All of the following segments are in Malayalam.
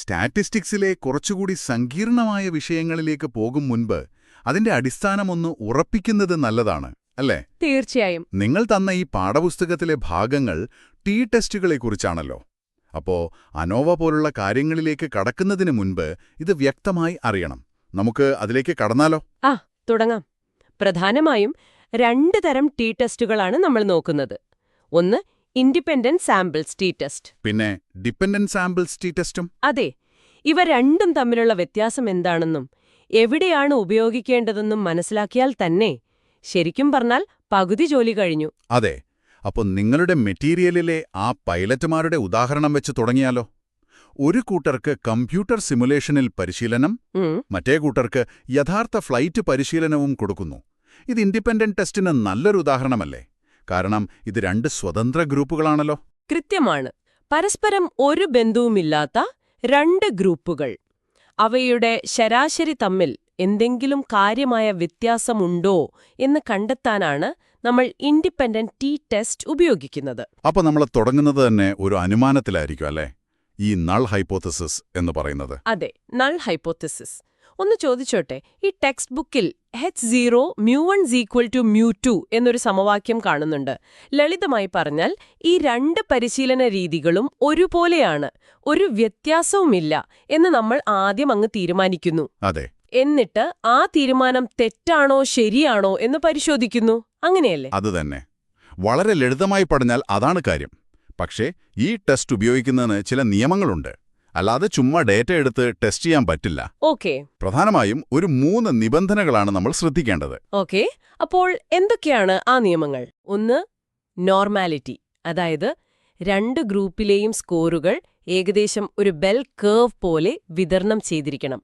സ്റ്റാറ്റിസ്റ്റിക്സിലെ കുറച്ചുകൂടി സങ്കീർണമായ വിഷയങ്ങളിലേക്ക് പോകും മുൻപ് അതിന്റെ അടിസ്ഥാനമൊന്ന് ഉറപ്പിക്കുന്നത് നല്ലതാണ് അല്ലേ? തീർച്ചയായും. നിങ്ങൾ തന്ന ഈ പാഠപുസ്തകത്തിലെ ഭാഗങ്ങൾ ടി ടെസ്റ്റുകളെക്കുറിച്ചാണല്ലോ അപ്പോ അനോവ പോലുള്ള കാര്യങ്ങളിലേക്ക് കടക്കുന്നതിന് മുൻപ് ഇത് വ്യക്തമായി അറിയണം. നമുക്ക് അതിലേക്ക് കടന്നാലോ? ആ തുടങ്ങാം. പ്രധാനമായും രണ്ട് തരം ടി ടെസ്റ്റുകളാണ് നമ്മൾ നോക്കുന്നത്. ഒന്ന് ഇൻഡിപെൻഡന്റ് സാമ്പിൾ ടി ടെസ്റ്റ് പിന്നെ ഡിപെൻഡന്റ് സാമ്പിൾ ടി ടെസ്റ്റും അതെ ഇവ രണ്ടും തമ്മിലുള്ള വ്യത്യാസം എന്താണെന്നും എവിടെയാണ് ഉപയോഗിക്കേണ്ടതെന്നും മനസ്സിലാക്കിയാൽ തന്നെ. ശരിക്കും പറഞ്ഞാൽ പകുതി ജോലി കഴിഞ്ഞു. അതെ അപ്പോൾ നിങ്ങളുടെ മെറ്റീരിയലിലെ ആ പൈലറ്റുമാരുടെ ഉദാഹരണം വെച്ച് തുടങ്ങിയാലോ? ഒരു കൂട്ടർക്ക് കമ്പ്യൂട്ടർ സിമുലേഷനിൽ പരിശീലനം മറ്റേ കൂട്ടർക്ക് യഥാർത്ഥ ഫ്ലൈറ്റ് പരിശീലനവും കൊടുക്കുന്നു. ഇത് ഇൻഡിപെൻഡന്റ് ടെസ്റ്റിന് നല്ലൊരു ഉദാഹരണമല്ലേ? കാരണം ഇത് രണ്ട് സ്വതന്ത്ര ഗ്രൂപ്പുകളാണല്ലോ. കൃത്യമാണ്. പരസ്പരം ഒരു ബന്ധുവുമില്ലാത്ത രണ്ട് ഗ്രൂപ്പുകൾ. അവയുടെ ശരാശരി തമ്മിൽ എന്തെങ്കിലും കാര്യമായ വ്യത്യാസമുണ്ടോ എന്ന് കണ്ടെത്താനാണ് നമ്മൾ ഇൻഡിപെൻഡന്റ് ടി ടെസ്റ്റ് ഉപയോഗിക്കുന്നത്. അപ്പോൾ നമ്മൾ തുടങ്ങുന്നത് തന്നെ ഒരു അനുമാനത്തിലായിരിക്കും അല്ലേ? ഈ നൾ ഹൈപ്പോത്തസിസ് എന്ന് പറയുന്നത്. അതെ നൾ ഹൈപ്പോത്തസിസ് ഒന്ന് ചോദിച്ചോട്ടെ ഈ ടെക്സ്റ്റ് ബുക്കിൽ H zero mu one equal to mu two എന്നൊരു സമവാക്യം കാണുന്നുണ്ട്. ലളിതമായി പറഞ്ഞാൽ ഈ രണ്ട് പരിശീലന രീതികളും ഒരുപോലെയാണ് ഒരു വ്യത്യാസവുമില്ല എന്ന് നമ്മൾ ആദ്യം അങ്ങ് തീരുമാനിക്കുന്നു. അതെ. എന്നിട്ട് ആ തീരുമാനം തെറ്റാണോ ശരിയാണോ എന്ന് പരിശോധിക്കുന്നു. അങ്ങനെയല്ലേ? അത് തന്നെ. വളരെ ലളിതമായി പറഞ്ഞാൽ അതാണ് കാര്യം. പക്ഷേ ഈ ടെസ്റ്റ് ഉപയോഗിക്കുന്നതിന് ചില നിയമങ്ങളുണ്ട്. അല്ലാതെ ചുമ്മാ ഡേറ്റ എടുത്ത് ടെസ്റ്റ് ചെയ്യാൻ പറ്റില്ല. ഓക്കെ. പ്രധാനമായും ഒരു മൂന്ന് നിബന്ധനകളാണ് നമ്മൾ ശ്രദ്ധിക്കേണ്ടത്. ഓക്കെ. അപ്പോൾ എന്തൊക്കെയാണ് ആ നിയമങ്ങൾ? ഒന്ന് നോർമാലിറ്റി. അതായത് രണ്ട് ഗ്രൂപ്പിലെയും സ്കോറുകൾ ഏകദേശം ഒരു ബെൽ കേർവ് പോലെ വിതരണം ചെയ്തിരിക്കണം.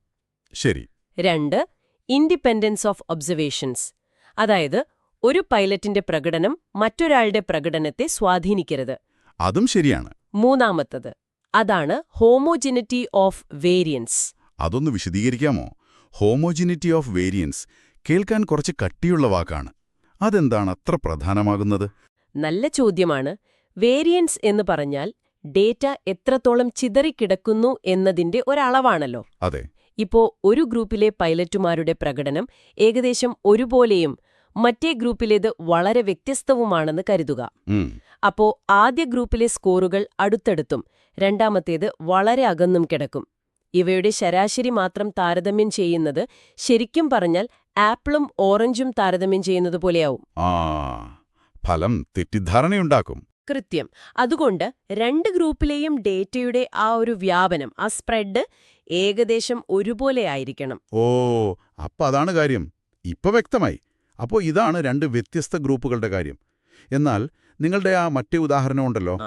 ശരി. രണ്ട് ഇൻഡിപെൻഡൻസ് ഓഫ് ഒബ്സർവേഷൻസ്. അതായത് ഒരു പൈലറ്റിന്റെ പ്രകടനം മറ്റൊരാളുടെ പ്രകടനത്തെ സ്വാധീനിക്കരുത്. അതും ശരിയാണ്. മൂന്നാമത്തത് അതാണ് ഹോമോജിനിറ്റി ഓഫ് വേരിയൻസ്. അതൊന്ന് വിശദീകരിക്കാമോ? ഹോമോജിനിറ്റി ഓഫ് വേരിയൻസ് കേൾക്കാൻ കുറച്ച് കട്ടിയുള്ള വാക്കാണ്. അതെന്താണ് അത്ര പ്രധാനമാകുന്നത്? നല്ല ചോദ്യമാണ്. വേരിയൻസ് എന്ന് പറഞ്ഞാൽ ഡേറ്റ എത്രത്തോളം ചിതറിക്കിടക്കുന്നു എന്നതിന്റെ ഒരളവാണല്ലോ. അതെ. ഇപ്പോ ഒരു ഗ്രൂപ്പിലെ പൈലറ്റുമാരുടെ പ്രകടനം ഏകദേശം ഒരുപോലെയും മറ്റേ ഗ്രൂപ്പിലേത് വളരെ വ്യത്യസ്തവുമാണെന്ന് കരുതുക. അപ്പോ ആദ്യ ഗ്രൂപ്പിലെ സ്കോറുകൾ അടുത്തടുത്തും രണ്ടാമത്തേത് വളരെ അകന്നും കിടക്കും. ഇവയുടെ ശരാശരി മാത്രം താരതമ്യം ചെയ്യുന്നത് ശരിക്കും പറഞ്ഞാൽ ആപ്പിളും ഓറഞ്ചും താരതമ്യം ചെയ്യുന്നത് പോലെയാവും. ഫലം തെറ്റിദ്ധാരണയുണ്ടാക്കും. കൃത്യം. അതുകൊണ്ട് രണ്ട് ഗ്രൂപ്പിലെയും ഡേറ്റയുടെ ആ ഒരു വ്യാപനം ആ സ്പ്രെഡ് ഏകദേശം ഒരുപോലെ ആയിരിക്കണം. ഓ അപ്പൊ അതാണ് കാര്യം. ഇപ്പൊ വ്യക്തമായി. അപ്പോ ഇതാണ് രണ്ട് വ്യത്യസ്ത ഗ്രൂപ്പുകളുടെ കാര്യം. എന്നാൽ നിങ്ങളുടെ ആ മറ്റേ ഉദാഹരണമുണ്ടല്ലോ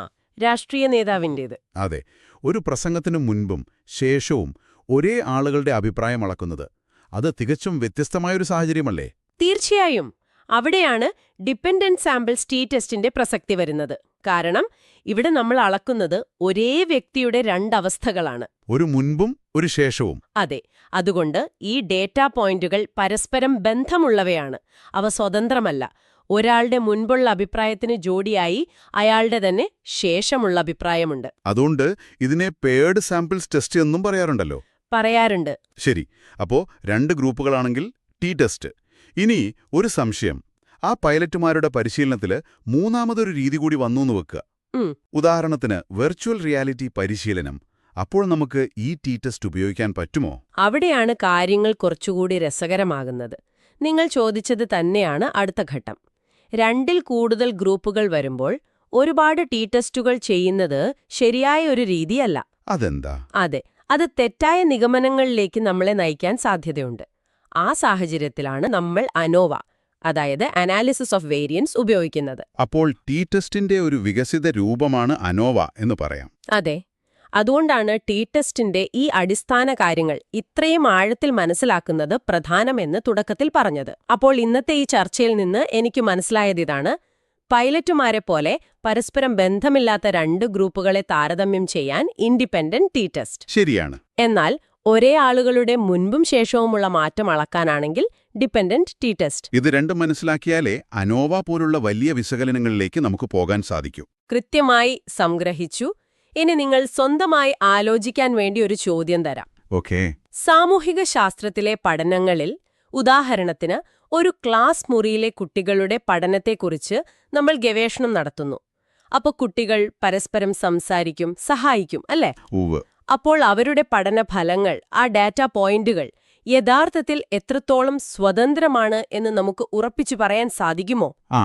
രാഷ്ട്രീയ നേതാവിന്റേത്. അതെ. ഒരു പ്രസംഗത്തിനു മുൻപും ശേഷവും ഒരേ ആളുകളുടെ അഭിപ്രായം അളക്കുന്നത്. അത് തികച്ചും വ്യത്യസ്തമായൊരു സാഹചര്യമല്ലേ? തീർച്ചയായും. അവിടെയാണ് ഡിപ്പെൻഡന്റ് സാമ്പിൾ സ്റ്റീ ടെസ്റ്റിന്റെ പ്രസക്തി വരുന്നത്. കാരണം ഇവിടെ നമ്മൾ അളക്കുന്നത് ഒരേ വ്യക്തിയുടെ രണ്ടവസ്ഥകളാണ്. ഒരു മുൻപും ഒരു ശേഷവും. അതെ അതുകൊണ്ട് ഈ ഡേറ്റാ പോയിന്റുകൾ പരസ്പരം ബന്ധമുള്ളവയാണ്. അവ സ്വതന്ത്രമല്ല. ഒരാളുടെ മുൻപുള്ള അഭിപ്രായത്തിന് ജോഡിയായി അയാളുടെ തന്നെ ശേഷമുള്ള അഭിപ്രായമുണ്ട്. അതുകൊണ്ട് ഇതിനെ പേർഡ് സാമ്പിൾസ് ടെസ്റ്റ് എന്നും പറയാറുണ്ടല്ലോ. പറയാറുണ്ട്. ശരി അപ്പോ രണ്ട് ഗ്രൂപ്പുകളാണെങ്കിൽ ടി ടെസ്റ്റ് ഇനി ഒരു സംശയം. ആ പൈലറ്റുമാരുടെ പരിശീലനത്തിൽ മൂന്നാമതൊരു രീതി കൂടി വന്നു എന്ന് വെക്കുക ഉദാഹരണത്തിന് വെർച്വൽ റിയാലിറ്റി പരിശീലനം. അപ്പോൾ നമുക്ക് ഈ ടി ടെസ്റ്റ് ഉപയോഗിക്കാൻ പറ്റുമോ? അവിടെയാണ് കാര്യങ്ങൾ കുറച്ചുകൂടി രസകരമാകുന്നത്. നിങ്ങൾ ചോദിച്ചത് തന്നെയാണ് അടുത്ത ഘട്ടം. രണ്ടിൽ കൂടുതൽ ഗ്രൂപ്പുകൾ വരുമ്പോൾ ഒരുപാട് ടി ടെസ്റ്റുകൾ ചെയ്യുന്നത് ശരിയായ ഒരു രീതിയല്ല. അതെന്താ? അതെ അത് തെറ്റായ നിഗമനങ്ങളിലേക്ക് നമ്മളെ നയിക്കാൻ സാധ്യതയുണ്ട്. ആ സാഹചര്യത്തിലാണ് നമ്മൾ അനോവ അതായത് അനാലിസിസ് ഓഫ് വേരിയൻസ് ഉപയോഗിക്കുന്നത്. അപ്പോൾ ടി ടെസ്റ്റിന്റെ ഒരു വികസിത രൂപമാണ് അനോവ എന്ന് പറയാം. അതെ. അതുകൊണ്ടാണ് ടി ടെസ്റ്റിന്റെ ഈ അടിസ്ഥാന കാര്യങ്ങൾ ഇത്രയും ആഴത്തിൽ മനസ്സിലാക്കുന്നത് പ്രധാനമെന്ന് തുടക്കത്തിൽ പറഞ്ഞത്. അപ്പോൾ ഇന്നത്തെ ഈ ചർച്ചയിൽ നിന്ന് എനിക്ക് മനസ്സിലായതിതാണ് പൈലറ്റുമാരെ പോലെ പരസ്പരം ബന്ധമില്ലാത്ത രണ്ട് ഗ്രൂപ്പുകളെ താരതമ്യം ചെയ്യാൻ ഇൻഡിപെൻഡന്റ് ടി ടെസ്റ്റ് ശരിയാണ്. എന്നാൽ ഒരേ ആളുകളുടെ മുൻപും ശേഷവുമുള്ള മാറ്റം അളക്കാനാണെങ്കിൽ ഡിപെൻഡന്റ് ടി ടെസ്റ്റ്. ഇത് രണ്ടും മനസ്സിലാക്കിയാലേ അനോവ പോലുള്ള വലിയ വിശകലനങ്ങളിലേക്ക് നമുക്ക് പോകാൻ സാധിക്കൂ. കൃത്യമായി സംഗ്രഹിച്ചു. ഇനി നിങ്ങൾ സ്വന്തമായി ആലോചിക്കാൻ വേണ്ടി ഒരു ചോദ്യം തരാം. ഓക്കെ. സാമൂഹിക ശാസ്ത്രത്തിലെ പഠനങ്ങളിൽ ഉദാഹരണത്തിന് ഒരു ക്ലാസ് മുറിയിലെ കുട്ടികളുടെ പഠനത്തെക്കുറിച്ച് നമ്മൾ ഗവേഷണം നടത്തുന്നു. അപ്പൊ കുട്ടികൾ പരസ്പരം സംസാരിക്കും സഹായിക്കും അല്ലേ? അപ്പോൾ അവരുടെ പഠനഫലങ്ങൾ ആ ഡാറ്റ പോയിന്റുകൾ യഥാർത്ഥത്തിൽ എത്രത്തോളം സ്വതന്ത്രമാണ് എന്ന് നമുക്ക് ഉറപ്പിച്ചു പറയാൻ സാധിക്കുമോ? ആ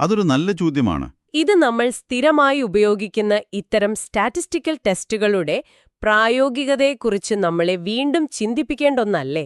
അതൊരു നല്ല ചോദ്യമാണ്. ഇത് നമ്മൾ സ്ഥിരമായി ഉപയോഗിക്കുന്ന ഇത്തരം സ്റ്റാറ്റിസ്റ്റിക്കൽ ടെസ്റ്റുകളുടെ പ്രായോഗികതയെക്കുറിച്ച് നമ്മളെ വീണ്ടും ചിന്തിപ്പിക്കേണ്ട ഒന്നല്ലേ?